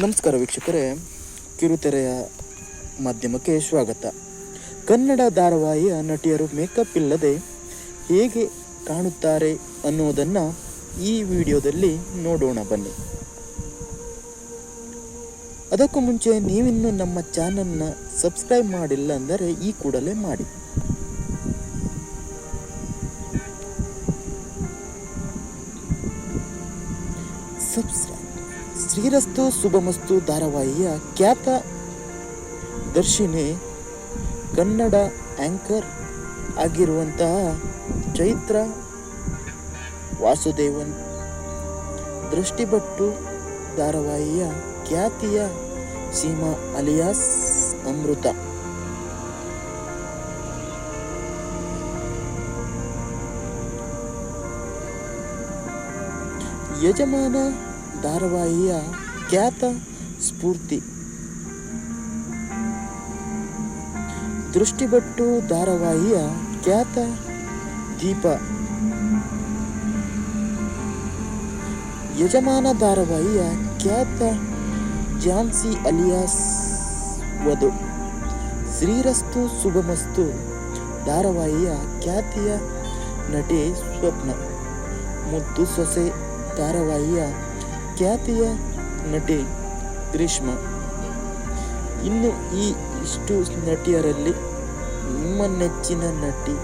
ನಮಸ್ಕಾರ ವೀಕ್ಷಕರೇ. ಕಿರುತೆರೆಯ ಮಾಧ್ಯಮಕ್ಕೆ ಸ್ವಾಗತ. ಕನ್ನಡ ಧಾರಾವಾಹಿಯ ನಟಿಯರು ಮೇಕಪ್ ಇಲ್ಲದೆ ಹೇಗೆ ಕಾಣುತ್ತಾರೆ ಅನ್ನೋದನ್ನು ಈ ವಿಡಿಯೋದಲ್ಲಿ ನೋಡೋಣ ಬನ್ನಿ. ಅದಕ್ಕೂ ಮುಂಚೆ ನೀವಿನ್ನೂ ನಮ್ಮ ಚಾನಲ್ನ ಸಬ್ಸ್ಕ್ರೈಬ್ ಮಾಡಿಲ್ಲ ಅಂದರೆ ಈ ಕೂಡಲೇ ಮಾಡಿ. ಸಬ್ಸ್ಕ್ರೈಬ್ ಶ್ರೀರಸ್ತು ಶುಭಮಸ್ತು ಧಾರಾವಾಹಿಯ ಖ್ಯಾತ ದರ್ಶಿನಿ, ಕನ್ನಡ ಆಂಕರ್ ಆಗಿರುವಂತಹ ಚೈತ್ರ ವಾಸುದೇವನ್ ದೃಷ್ಟಿಬಟ್ಟು ಧಾರಾವಾಹಿಯ ಖ್ಯಾತಿಯ ಸೀಮಾ ಅಲಿಯಾಸ್ ಅಮೃತ. ಯಜಮಾನ ಧಾರಾವಾಹಿಯ ಖ್ಯಾತ ಸ್ಫೂರ್ತಿ. ದೃಷ್ಟಿಬಟ್ಟು ಧಾರಾವಾಹಿಯ ಖ್ಯಾತ ದೀಪ. ಯಜಮಾನ ಧಾರಾವಾಹಿಯ ಖ್ಯಾತ ಜಾನ್ಸಿ ಅಲಿಯಾಸ್ ವಧು. ಶ್ರೀರಸ್ತು ಶುಭಮಸ್ತು ಧಾರಾವಾಹಿಯ ಖ್ಯಾತಿಯ ನಟಿ ಸ್ವಪ್ನ. ಮುದ್ದು ಸೊಸೆ ಧಾರಾವಾಹಿಯ ಖ್ಯಾತಿಯ ನಟಿ ಗ್ರೀಷ್ಮ. ಇನ್ನು ಈ ಇಷ್ಟು ನಟಿಯರಲ್ಲಿ ನಿಮ್ಮ ನೆಚ್ಚಿನ ನಟಿ